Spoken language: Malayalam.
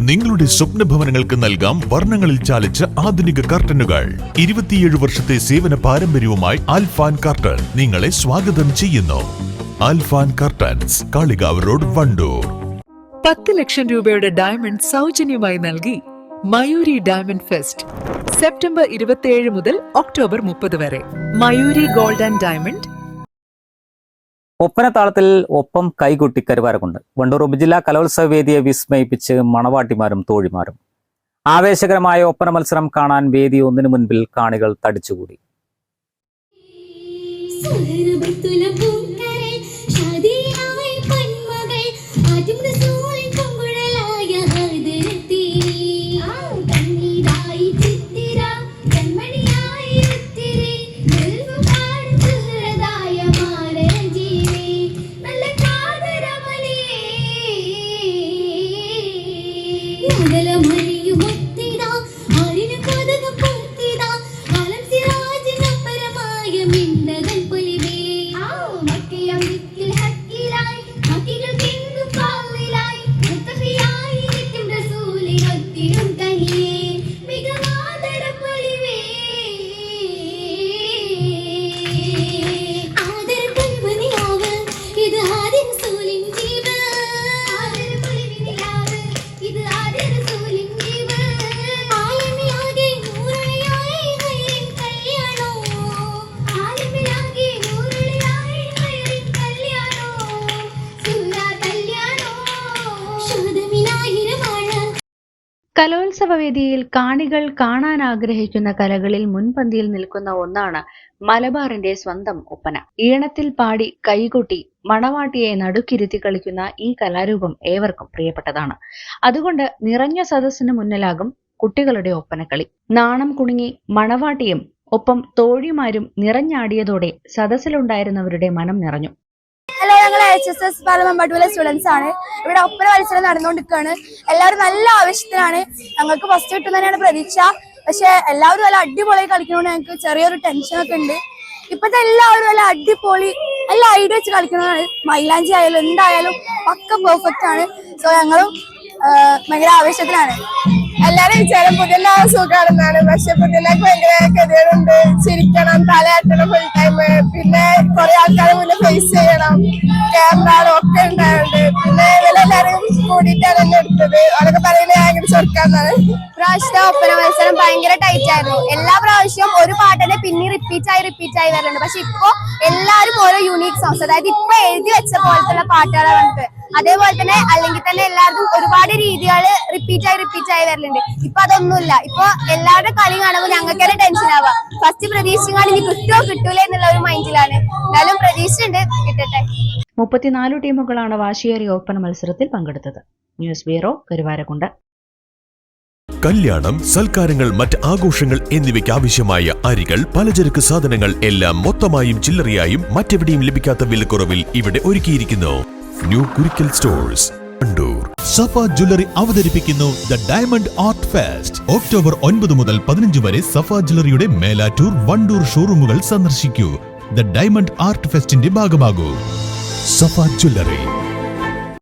നിങ്ങളുടെ സ്വപ്ന ഭവനങ്ങൾക്ക് നൽകാം വർണങ്ങളിൽ ചാലിച്ച ആധുനിക കർട്ടനുകൾ. ഇരുപത്തിയേഴ് വർഷത്തെ സേവന പാരമ്പര്യവുമായി ആൽഫാൻ കർട്ടൻ നിങ്ങളെ സ്വാഗതം ചെയ്യുന്നു. Alfan curtains Kalikavu road Wandoor. പത്ത് ലക്ഷം രൂപയുടെ ഡയമണ്ട് സൗജന്യമായി നൽകി മയൂരി ഡയമണ്ട് ഫെസ്റ്റ് സെപ്റ്റംബർ ഇരുപത്തിയേഴ് മുതൽ ഒക്ടോബർ മുപ്പത് വരെ. മയൂരി ഗോൾഡ് ആൻഡ് ഡയമണ്ട് ഒപ്പനത്താളത്തിൽ ഒപ്പം കൈകൊട്ടി കരുവാരക്കുണ്ട് വണ്ടൂർ ഉപജില്ലാ കലോത്സവ വേദിയെ വിസ്മയിപ്പിച്ച് മണവാട്ടിമാരും തോഴിമാരും. ആവേശകരമായ ഒപ്പന മത്സരം കാണാൻ വേദി ഒന്നിനു മുൻപിൽ കാണികൾ തടിച്ചുകൂടി. കലോത്സവ വേദിയിൽ കാണികൾ കാണാൻ ആഗ്രഹിക്കുന്ന കലകളിൽ മുൻപന്തിയിൽ നിൽക്കുന്ന ഒന്നാണ് മലബാറിന്റെ സ്വന്തം ഒപ്പന. ഈണത്തിൽ പാടി കൈകൊട്ടി മണവാട്ടിയെ നടുക്കിരുത്തി കളിക്കുന്ന ഈ കലാരൂപം ഏവർക്കും പ്രിയപ്പെട്ടതാണ്. അതുകൊണ്ട് നിറഞ്ഞ സദസ്സിന് മുന്നിലാകും കുട്ടികളുടെ ഒപ്പനക്കളി. നാണം കുണുങ്ങി മണവാട്ടിയും ഒപ്പം തോഴിമാരും നിറഞ്ഞാടിയതോടെ സദസ്സിലുണ്ടായിരുന്നവരുടെ മനം നിറഞ്ഞു. ഹലോ ഞങ്ങൾ എച്ച് എസ് എസ് പാലമമ്പാട്ടുവിലെ സ്റ്റുഡൻസ് ആണ്. ഇവിടെ ഒപ്പന മത്സരം നടന്നുകൊണ്ടിരിക്കുകയാണ്. എല്ലാവരും നല്ല ആവശ്യത്തിനാണ് ഞങ്ങൾക്ക് ഫസ്റ്റ് കിട്ടും തന്നെയാണ് പ്രതീക്ഷ. പക്ഷെ എല്ലാവരും നല്ല അടിപൊളി കളിക്കണോണ്ട് ഞങ്ങൾക്ക് ചെറിയൊരു ടെൻഷൻ ഒക്കെ ഉണ്ട്. ഇപ്പത്തെ എല്ലാവരും നല്ല അടിപൊളി നല്ല ഐഡിയ വെച്ച് കളിക്കണതാണ്. മൈലാഞ്ചി ആയാലും എന്തായാലും പക്ക പെർഫെക്റ്റ് ആണ്. സോ ഞങ്ങളും ഭയങ്കര ആവേശത്തിലാണ്. എല്ലാരും വിചാരം പുതിയ സുഖമാണെന്നാണ് പക്ഷെ പുതിയ ഭയങ്കര ഗതികളുണ്ട് ചിരിക്കണം തലയാട്ടണം ഫുൾ ടൈം പിന്നെ കുറെ ആൾക്കാരെ മുന്നേ ഫേസ് ചെയ്യണം. ക്യാമറ ഒക്കെ ഉണ്ടായുണ്ട്. പിന്നെ ഇവരെല്ലാരും കൂടിയിട്ടാണ് എന്നെ എടുത്തത്. അവരൊക്കെ പറയുന്നത് ഭയങ്കര ചെറുക്കാന്നാണ്. പ്രാവശ്യത്തെ ഒപ്പന മത്സരം ഭയങ്കര ടൈറ്റ് ആയിരുന്നു. എല്ലാ പ്രാവശ്യവും ഒരു പാട്ടിനെ പിന്നെ റിപ്പീറ്റ് ആയി റിപ്പീറ്റ് ആയി വരുന്നുണ്ട് പക്ഷെ ഇപ്പോ എല്ലാരും ഓരോ യൂണീക് സോങ്സ് അതായത് ഇപ്പൊ എഴുതി വെച്ച പോലത്തെ പാട്ടുകളാണ് നമുക്ക് അതേപോലെ തന്നെ അല്ലെങ്കിൽ തന്നെ എല്ലാവർക്കും ഒരുപാട് രീതികൾ റിപ്പീറ്റ് ആയി റിപ്പീറ്റ് ആയി വരലുണ്ട്. ഇപ്പൊ അതൊന്നുമില്ല. ഇപ്പൊ എല്ലാവരുടെ കളി കാണുമ്പോൾ ഞങ്ങൾക്ക് തന്നെ ടെൻഷൻ ആവാം. ഫസ്റ്റ് പ്രതീക്ഷിക്കാണ് ഇനി കിട്ടുമോ കിട്ടൂലേ എന്നുള്ള ഒരു മൈൻഡിലാണ് എന്നാലും പ്രതീക്ഷയുണ്ട് കിട്ടട്ടെ. മുപ്പത്തിനാല് ടീമുകളാണ് വാശിയേറി ഓപ്പൺ മത്സരത്തിൽ പങ്കെടുത്തത്. ന്യൂസ് ബ്യൂറോ കരുവാരക്കുണ്ട് കല്യാണം സൽക്കാരങ്ങൾ മറ്റ് ആഘോഷങ്ങൾ എന്നിവയ്ക്ക് ആവശ്യമായ അരികൾ പലചരക്ക് സാധനങ്ങൾ എല്ലാം മൊത്തമായും ചില്ലറയായും മറ്റെവിടെയും ലഭിക്കാത്ത വിലക്കുറവിൽ ഇവിടെ ഒരുക്കിയിരിക്കുന്നു. New Kurikkal stores Safa jewellery അവതരിപ്പിക്കുന്നു the diamond art fest October ഒൻപത് മുതൽ പതിനഞ്ച് വരെ സഫ ജ്വല്ലറിയുടെ മേലാറ്റൂർ വണ്ടൂർ ഷോറൂമുകൾ സന്ദർശിക്കൂ. ദ ഡയമണ്ട് ആർട്ട് ഫെസ്റ്റിന്റെ ഭാഗമാകൂ. സഫ ജ്വല്ലറി